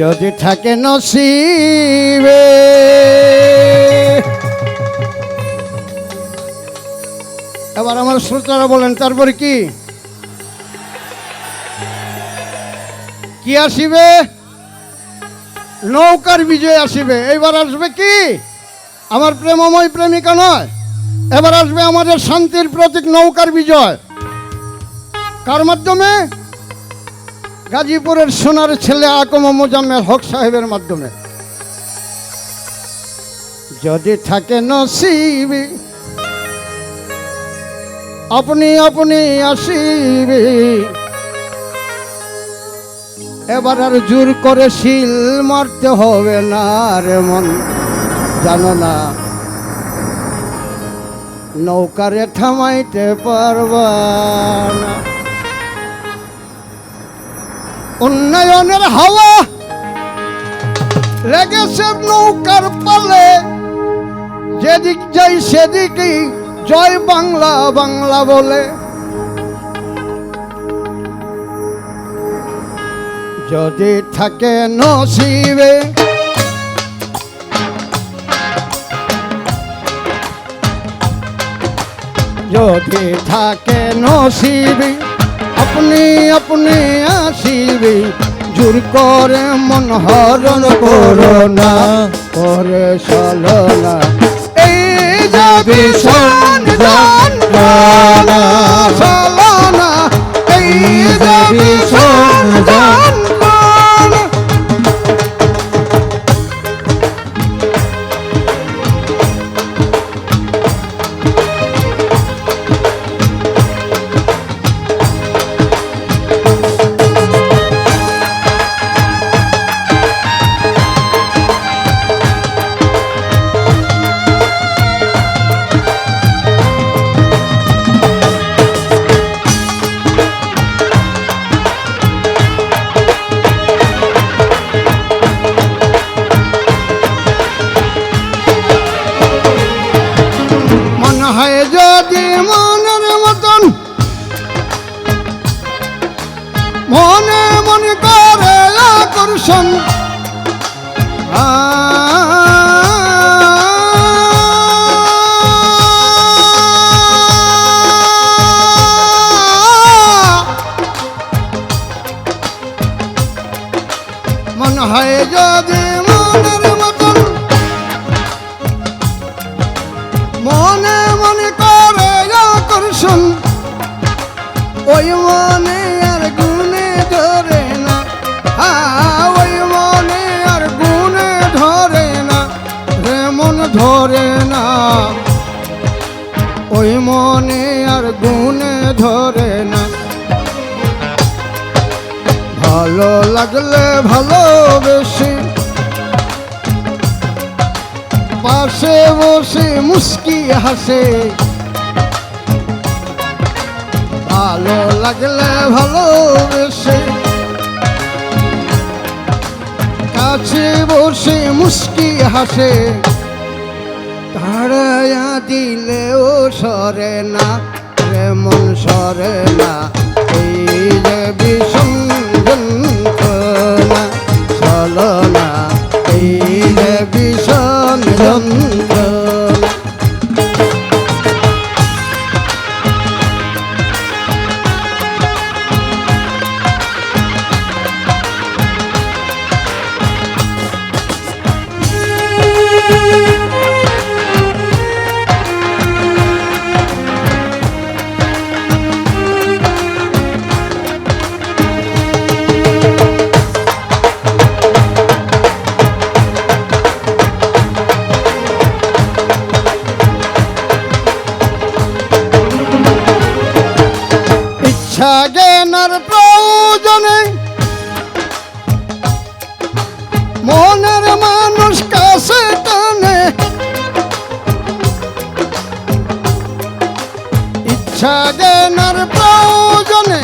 যদি থাকে নসিবে, এবার আমার শ্রোতারা বলেন, তারপরে কি? কি আসিবে? নৌকার বিজয় আসিবে। এইবার আসবে কি? আমার প্রেমময় প্রেমিকা নয়। এবার আসবে আমাদের শান্তির প্রতীক নৌকার বিজয়। কার মাধ্যমে? গাজীপুরের সোনার ছেলে আকম মোজাম্মেল হক সাহেবের মাধ্যমে। যদি থাকে নসিবি, আপনি আপনি আসিবে। এবার আর জোর করে শিল মারতে হবে না রে মন, জানো না। নৌকারে থামাইতে পারবা উন্নয়নের হাওয়া লেগেছে নৌকার পালে। যেদিক যাই সেদিকেই জয় বাংলা বাংলা বলে। যদি থাকে নসিবে যদি থাকে নসিবি, আপনি আপনি আসিবি। জোর করে মন হরণ করো না, করে চলো না এই যাবি সন্ধান যন্ত্রণা না এই যাবি ভীষণ আকর্ষণ মনে হয় যদি মনের মতন মনে মনে করে আকর্ষণ। ওই মনে ধরে না। ভালো লাগলে ভালোবেসে পাশে বসে মুস্কি হাসে। ভালো লাগলে ভালোবেসে কাছে বসে মুস্কি হাসে। তাড়াইয়া দিলেও সরে না। মন সরে না এই যে বিষম যন্ত্রণা চলো জ্ঞানের প্রয়োজনে। মনের মানুষ কাছে টানে। ইচ্ছা জ্ঞানের প্রয়োজনে।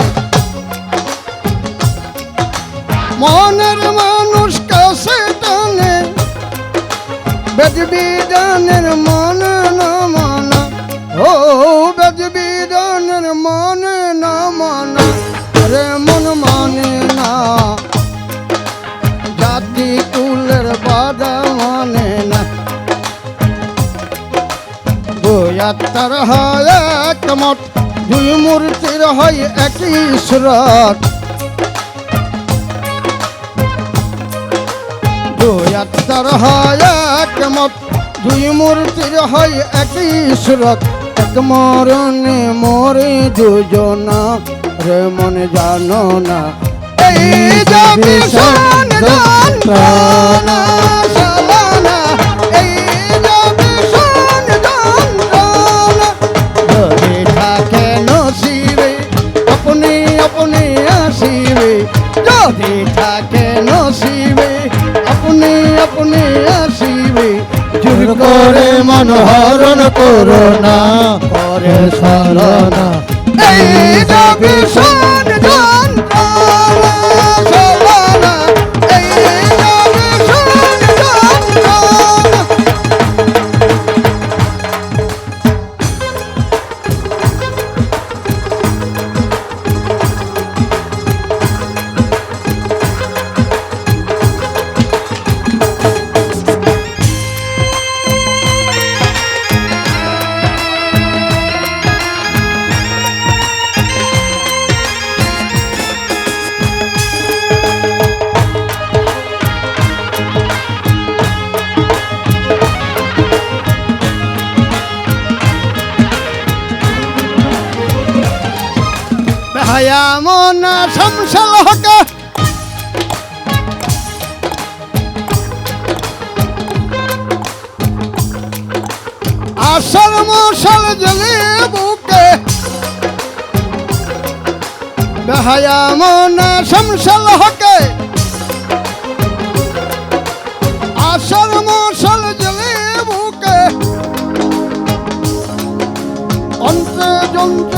মনের মানুষ কাছে টানে। বেদ বিধানের মন ন মন। ও বেদ হয় একমত দুই মূর্তির হয় একই সুরত দুই আত্মার হয় একমত দুই মূর্তির হয় একই সুরত এক মরণে মরে দুজনা রে মনে জানো না এই যে ভীষণ যদি থাকে নসিবে আপনি আপনি আসিবে। জোর করে মনোহরণ করোনা পরে সরনা এই যে ভীষণ হায়া মনা শামসাল হকে। আসল মশাল জলে বুকে। বেহায়া মনা শামসাল হকে। আসল মশাল জলে বুকে। অন্ত্রে যন্ত্রে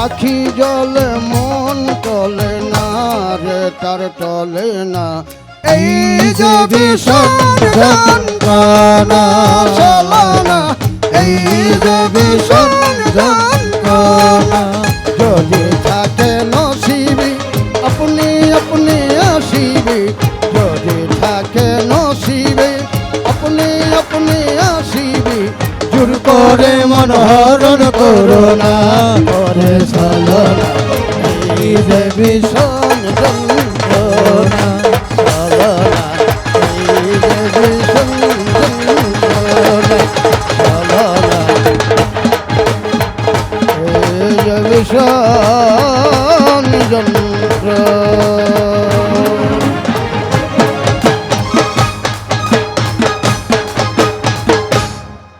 আখি জলে মন টলে না রে তার টলে না। এই যে ভীষণ যন্ত্রণা। চলনা এই যে ভীষণ যন্ত্রণা যদি থাকে নসিবি আপনি আপনি আসিবি। যদি থাকে নসিবে আপনি আপনি আসিবি। জোর করে মনোহরণ করোনা যন্ত্রণা